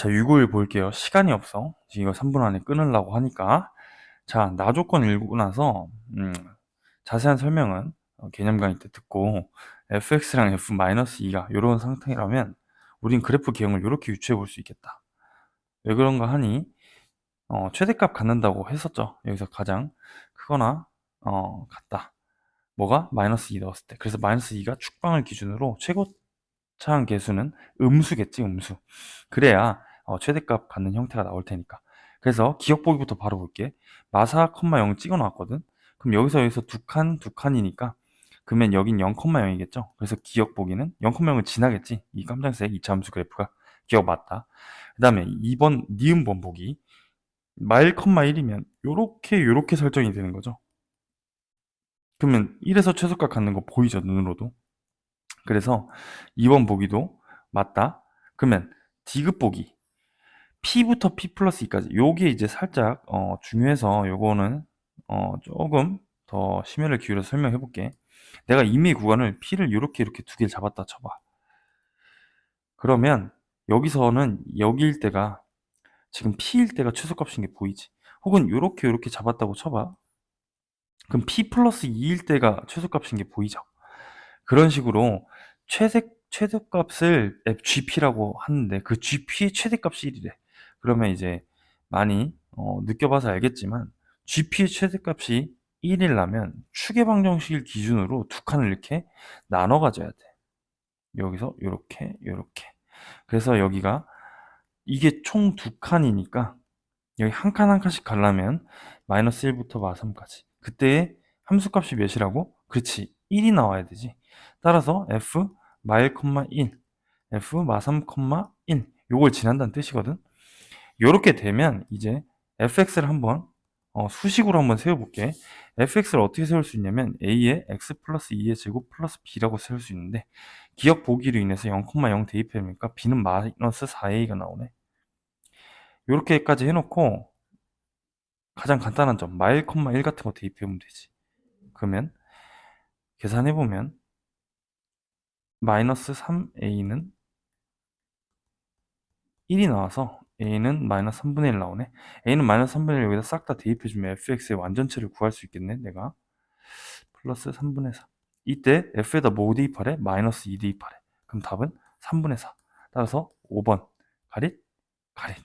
자, 6을 볼게요. 시간이 없어. 이거 3분 안에 끊으려고 하니까. 자, 나 조건 읽고 나서, 음, 자세한 설명은 어, 개념 강의 때 듣고, fx랑 f-2가 이런 상태라면, 우린 그래프 개형을 이렇게 유추해 볼 수 있겠다. 왜 그런가 하니, 어, 최대값 갖는다고 했었죠. 여기서 가장 크거나, 어, 같다. 뭐가? 마이너스 2 넣었을 때. 그래서 마이너스 2가 축방을 기준으로 최고 차항 계수는 음수겠지, 음수. 그래야 어, 최대값 갖는 형태가 나올 테니까. 그래서 기억 보기부터 바로 볼게. 마사, 0 찍어 놨거든. 그럼 여기서 여기서 두 칸, 두 칸이니까 그러면 여긴 0,0이겠죠. 그래서 기억 보기는 0,0을 지나겠지. 이 깜장색 2차 함수 그래프가 기억 맞다. 그 다음에 2번 니은 번 보기 마일, 1이면 요렇게 요렇게 설정이 되는 거죠. 그러면 1에서 최소값 갖는 거 보이죠, 눈으로도. 그래서 2번 보기도 맞다. 그러면 디귿 보기 P부터 P 플러스 2까지 요게 이제 살짝 어, 중요해서 요거는 어, 조금 더 심혈을 기울여 서 설명해 볼게. 내가 이미 구간을 P를 이렇게 이렇게 두 개를 잡았다 쳐봐. 그러면 여기서는 여기일 때가 지금 P일 때가 최소값인 게 보이지. 혹은 이렇게 이렇게 잡았다고 쳐봐. 그럼 P 플러스 2일 때가 최소값인 게 보이죠. 그런 식으로 최대, 최대값을 GP라고 하는데 그 GP의 최대값이 1이래. 그러면 이제 많이 어, 느껴봐서 알겠지만 GP의 최대값이 1이라면 추계방정식을 기준으로 두 칸을 이렇게 나눠 가져야 돼. 여기서 이렇게 이렇게. 그래서 여기가 이게 총 두 칸이니까 여기 한 칸 한 칸씩 가려면 마이너스 1부터 마 3까지. 그때 함수값이 몇이라고? 그렇지. 1이 나와야 되지. 따라서 f 마 1, 1, f 마 3, 1 요걸 지난다는 뜻이거든. 요렇게 되면 이제 fx를 한번 어, 수식으로 한번 세워볼게. fx를 어떻게 세울 수 있냐면 a에 x 플러스 2의 제곱 플러스 b라고 세울 수 있는데 기억 보기로 인해서 0,0 대입해보니까 b는 마이너스 4a가 나오네. 요렇게까지 해놓고 가장 간단한 점 마일, 1 같은 거 대입해보면 되지. 그러면 계산해보면 마이너스 3a는 1이 나와서 a는 마이너스 3분의 1 나오네. a는 마이너스 3분의 1 여기다 싹 다 대입해주면 fx의 완전체를 구할 수 있겠네, 내가. 플러스 3분의 4. 이때 f에다 뭐 대입하래? 마이너스 2 대입하래. 그럼 답은 3분의 4. 따라서 5번 가릿, 가릿.